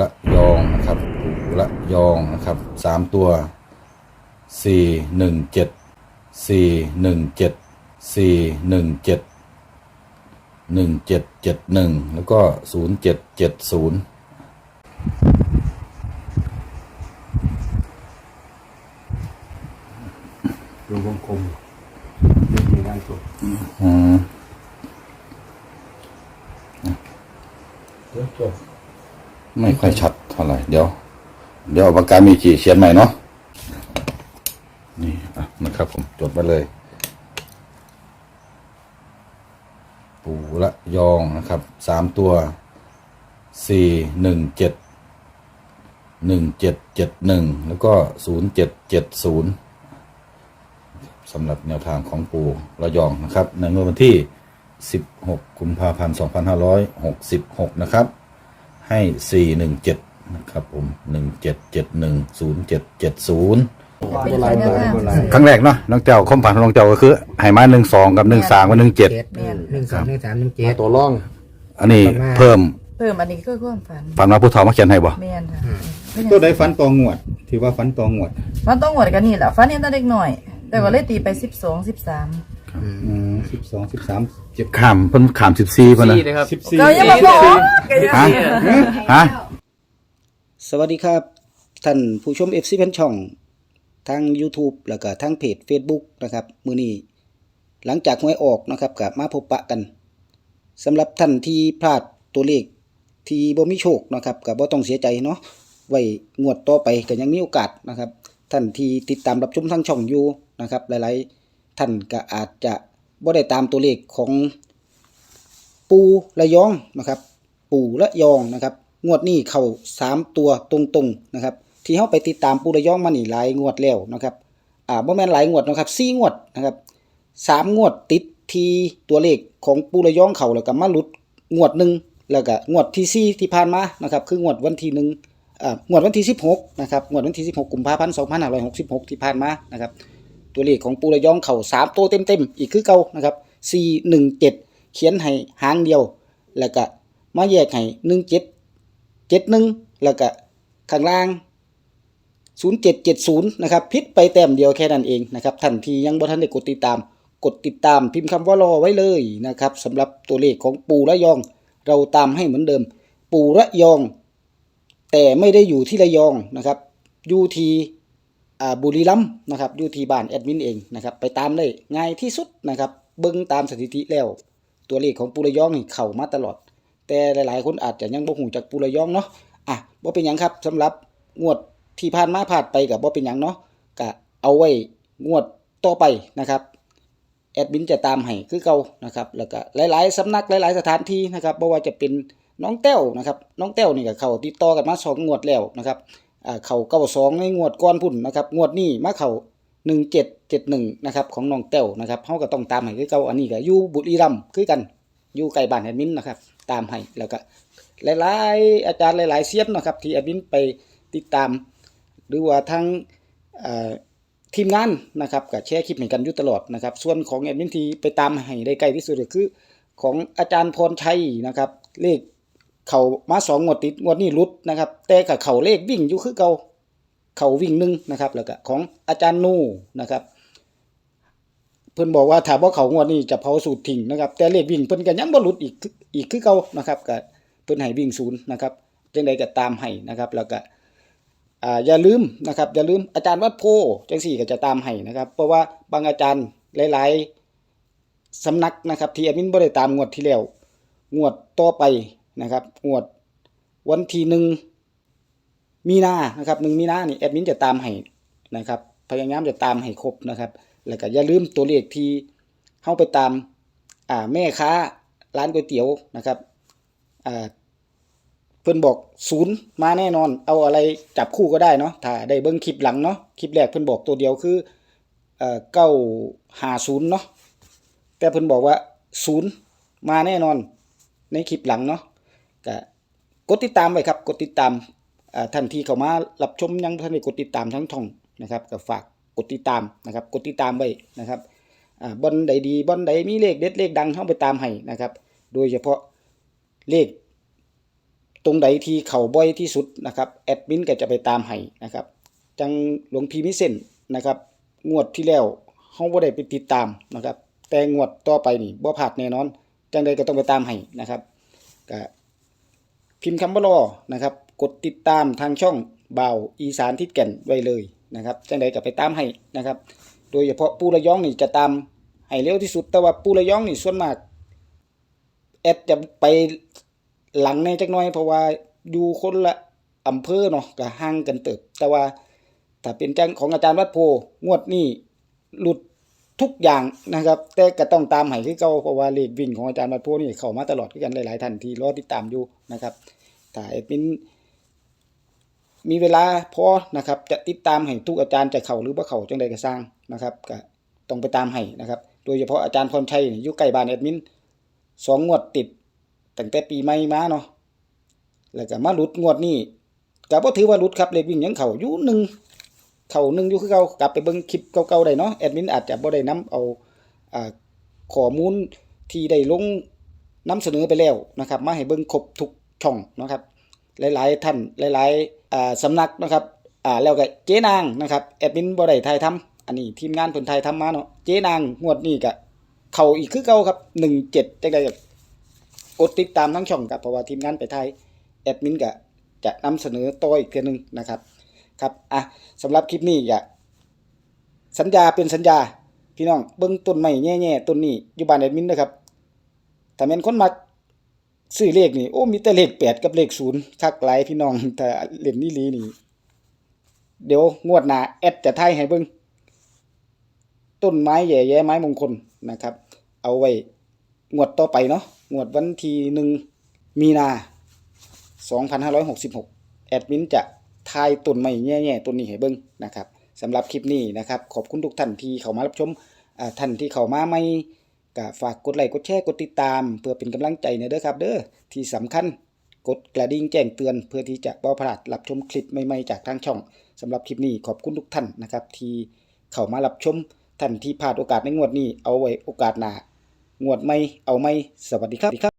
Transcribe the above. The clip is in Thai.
ละยองนะครับปูละยองนะครับสามตัวสี่หนึ่งเจ็ดสี่หนึ่งเจ็ดสี่หนึ่งเจ็ดหนึ่งเจ็ดเจ็ดหนึ่งแล้วก็ศูนย์เจ็ดเจ็ดศูนย์รวมวงกลมเป็นในด้านตัวอืมเดี๋ยวจบ ไม่ค่อยชัดเท่าไหร่เดี๋ยว เดี๋ยวปากกามีจีเขียนใหม่เนาะนี่อะนะครับผมจดมาเลย ปูละยองนะครับสามตัวสี่หนึ่งเจ็ดหนึ่งเจ็ดเจ็ดหนึ่งแล้วก็ศูนย์เจ็ดเจ็ดศูนย์สำหรับแนวทางของปูระยองนะครับ ในเมื่อวันที่ 16 กุมภาพันธ์ 2566 นะครับ ให้417นะครับผม17710770เป็นไปได้บ้างครั้งแรกเนาะน้องเจ้าความฝันของน้องเจ้าก็คือให้มา12กับ13กับเจ็ด17แม่นหนึ่งสองหนึ่งสามหนึ่งเจ็ด ตัวร่อง อันนี้ประมาณ เพิ่มเพิ่มอันนี้คือความฝันฝันว่าผู้เฒ่ามาเขียนให้บ่แม่นค่ะตัวใดฟันตองวดถือว่าฟันตองวด มันต้องหวดกันนี่แหละฝันเห็นแต่เด็กหน่อย แต่ว่าเลยตีไปสิบสองสิบสาม สิบสองสิบสามเจ็ดข้ามเพิ่นข้าม14เพิ่นนะสิบสี่ เรายังมาบอกกันยังฮะฮะ สวัสดีครับ ท่านผู้ชม FC เพันช่อง ทาง YouTube แล้วก็ทางเพจ Facebook นะครับ มือนี้หลังจากหวยออกนะครับกับมาพบปะกันสำหรับท่านที่พลาดตัวเลขที่บ่มีโชคนะครับก็บ่ต้องเสียใจเนาะไว้งวดต่อไปก็ยังมีโอกาสนะครับ ท่านที่ติดตามรับชมทางช่องอยู่นะครับ หลายๆ ท่านก็อาจจะบ่ได้ตามตัวเลขของปูระยองนะครับ ปูระยองนะครับ งวดนี้เข้าสามตัวตรงๆนะครับ ที่เฮาไปติดตามปูระยองมานี่หลายงวดแล้วนะครับอ่าบ่แม่นหลายงวดนะครับสี่งวดนะครับสามงวดติดที่ตัวเลขของปูระยองเข้าแล้วก็มาหลุดงวดหนึ่งแล้วก็งวดที่สี่ที่ผ่านมานะครับ คืองวดวันที่หนึ่งอ่างวดวันที่สิบหกนะครับงวดวันที่สิบหกกุมภาพันธ์สองพันห้าร้อยหกสิบหกที่ผ่านมานะครับ ตัวเลขของปูระยองเข่าสามตัวเต็มๆ อีกคือเก่านะครับสี่หนึ่งเจ็ดเขียนให้หางเดียว แล้วก็มาแยกให้หนึ่งเจ็ดเจ็ดหนึ่งแล้วก็ข้างล่างศูนย์เจ็ดเจ็ดศูนย์นะครับพิษไปแต้มเดียวแค่นั้นเองนะครับท่านที่ยังบ่ทันได้กดติดตาม กดติดตามพิมพ์คำว่ารอไว้เลยนะครับสำหรับตัวเลขของปูระยอง เราตามให้เหมือนเดิม ปูระยอง แต่ไม่ได้อยู่ที่ระยองนะครับอยู่ที่ บุรีรัมย์นะครับอยู่ที่บ้านแอดมินเองนะครับไปตามเลยง่ายที่สุดนะครับเบิ่งตามสถิติแล้ว ตัวเลขของปุระยองนี่เข้ามาตลอด แต่หลายๆ คนอาจจะยังบ่หูจากปุระยองเนาะอะบ่เป็นหยังครับสำหรับงวดที่ผ่านมาผ่านไปกับบ่เป็นหยังเนาะก็เอาไว้งวดต่อไปนะครับแอดมินจะตามให้คือเก่านะครับแล้วก็หลายๆสำนักหลาย ๆ สถานที่นะครับบ่ว่าจะเป็นน้องแต้วนะครับน้องแต้วนี่ก็เข้าติดต่อกันมาสองงวดแล้วนะครับ อ่าเข่าเก้าสองในงวดก้อนพุ่นนะครับงวดนี้มาเข่าหนึ่งเจ็ดเจ็ดหนึ่งนะครับของน้องแต้วนะครับเขาก็ต้องตามให้คือเก่าอันนี้ก็อยู่บุรีรัมย์คือกันอยู่ใกล้บ้านแอดมินนะครับตามให้แล้วก็หลายๆอาจารย์หลายๆเซียนนะครับที่แอดมินไปติดตาม หรือว่าทั้งทีมงานนะครับก็แชร์คลิปให้กันอยู่ตลอดนะครับส่วนของแอดมินทีไปตามให้ได้ใกล้ที่สุดก็คือ ของอาจารย์พรชัยนะครับเลข เขามาสองงวดติดงวดนี้หลุดนะครับ แต่กับเขาเลขวิ่งอยู่คือเก่าเขาวิ่งหนึ่งนะครับ แล้วก็ของอาจารย์นูนะครับ เพิ่อนบอกว่าถ้าบ่เขางวดนี้จะเผาสูตรทิ้งนะครับ แต่เลขวิ่งเพิ่อนก็ยังบ่หลุดอีกคืออีกคือเก่านะครับก็เพิ่อนให้วิ่งศูนย์นะครับจังใดก็ตามให้นะครับ แล้วก็อย่าลืมนะครับอย่าลืมอาจารย์วัดโพจังสี่ก็จะตามให้นะครับ เพราะว่าบางอาจารย์หลายๆสำนักนะครับที่แอดมินบ่ได้ตามงวดที่แล้วงวดต่อไป นะครับงวดวันที่หนึ่งมีนานะครับหนึ่งมีนานี่แอดมินจะตามให้นะครับพยายามจะตามให้ครบนะครับ แล้วก็อย่าลืมตัวเลขที่เข้าไปตามอ่าแม่ค้าร้านก๋วยเตี๋ยวนะครับอ่าเพิ่อนบอกศูนย์มาแน่นอน เอาอะไรจับคู่ก็ได้เนาะถ้าได้เบิ้งคลิปหลังเนาะคลิปแรกเพิ่อนบอกตัวเดียวคือเอ่อเก้าหาศูนย์เนาะแต่เพิ่อนบอกว่าศูนย์มาแน่นอนในคลิปหลังเนาะ ก็กดติดตามไว้ครับ กดติดตามท่านที่เข้ามารับชมยังท่านได้กดติดตามทั้งช่องนะครับก็ฝากกดติดตามนะครับ กดติดตามไว้นะครับบอนใดดีบอนใดมีเลขเด็ดเลขดังเข้าไปตามให้นะครับ โดยเฉพาะเลขตรงใดที่เข่าบ่อยที่สุดนะครับแอดมินก็จะไปตามให้นะครับ จังหลวงพี่มิเส้นนะครับ งวดที่แล้วเฮาบ่ได้ไปติดตามนะครับ แต่งวดต่อไปนี่บ่พลาดแน่นอน จังใดก็ต้องไปตามให้นะครับก็ พิมพ์คำว่ารอนะครับ กดติดตามทางช่องเบาอีสานทิศแก่นไว้เลยนะครับจังใดก็ไปตามให้นะครับ โดยเฉพาะปูระยองนี่จะตามให้เร็วที่สุด แต่ว่าปูระยองนี่ส่วนมากแอดจะไปหลังในจักหน่อย เพราะว่าอยู่คนละอำเภอเนาะก็ห่างกันเติบ แต่ว่าถ้าเป็นจังของอาจารย์วัดโพงวดนี้หลุด ทุกอย่างนะครับ แต่ก็ต้องตามให้คือเก่าเพราะว่าเลขวิ่งของอาจารย์วัดโพนี่เข้ามาตลอดคือกันหลายๆท่านที่รอติดตามอยู่นะครับถ้าแอดมินมีเวลาพอนะครับจะติดตามให้ทุกอาจารย์จะเข้าหรือบ่เข้าจังใดก็สร้างนะครับก็ต้องไปตามให้นะครับ โดยเฉพาะอาจารย์พรชัยอยู่ใกล้บ้านแอดมินสองงวดติดตั้งแต่ปีใหม่มาเนาะแล้วก็มาหลุดงวดนี้ก็บ่ถือว่าหลุดครับเลขวิ่งยังเข้าอยู่หนึ่ง เข้าหนึ่งอยู่คือเก่ากลับไปเบิ่งคลิปเก่าๆได้เนาะแอดมินอาจจะบ่ได้นํเอาอ่าข้อมูลที่ได้ลงนำเสนอไปแล้วนะครับ มาให้เบิ่งครบทุกช่องนะครับ หลายๆท่านหลายๆอ่าสำนักนะครับอ่าแล้วก็เจ๊นางนะครับแอดมินบ่ได้ถ่ายทำอันนี้ทีมงานเพิ่นถ่ายทำมาเนาะเจ๊นางงวดนี้ก็เข้าอีกคือเก่าครับหนึ่งเจ็ดจังใดก็กดติดตามทั้งช่องครับเพราะว่าทีมงานไปไทยแอดมินก็จะนำเสนอต่ออีกเทื่อนึงนะครับ ครับอะสำหรับคลิปนี้อย่าสัญญาเป็นสัญญา พี่น้องเบิ้งต้นไม้แง่ๆต้นนี้อยู่บ้านแอดมินนะครับถ้าแม่นคนมักซื้อเลขนี่โอ้มีแต่เลขแปดกับเลขศูนย์คักหลายพี่น้องถ้าเล่นนี่ลีนี่เดี๋ยวงวดหน้าแอดจะทายให้เบิ้งต้นไม้แย่แย่ไม้มงคลนะครับ เอาไว้งวดต่อไปเนาะงวดวันที่หนึ่งมีนา 2566 แอดมินจะ ทายต้นไม้แย่ๆต้นนี้ให้เบิ่งนะครับสำหรับคลิปนี้นะครับ ขอบคุณทุกท่านที่เข้ามารับชมอ่าท่านที่เข้ามาไม่ก็ฝากกดไลค์กดแชร์กดติดตาม เพื่อเป็นกำลังใจเนยเด้อครับเด้อที่สำคัญกดกระดิ่งแจ้งเตือนเพื่อที่จะบ่พลาดรับชมคลิปใหม่ๆจากทางช่องสำหรับคลิปนี้ขอบคุณทุกท่านนะครับ ที่เข้ามารับชมท่านที่พลาดโอกาสในงวดนี้เอาไว้โอกาสหน้างวดไม่เอาไม่สวัสดีครับ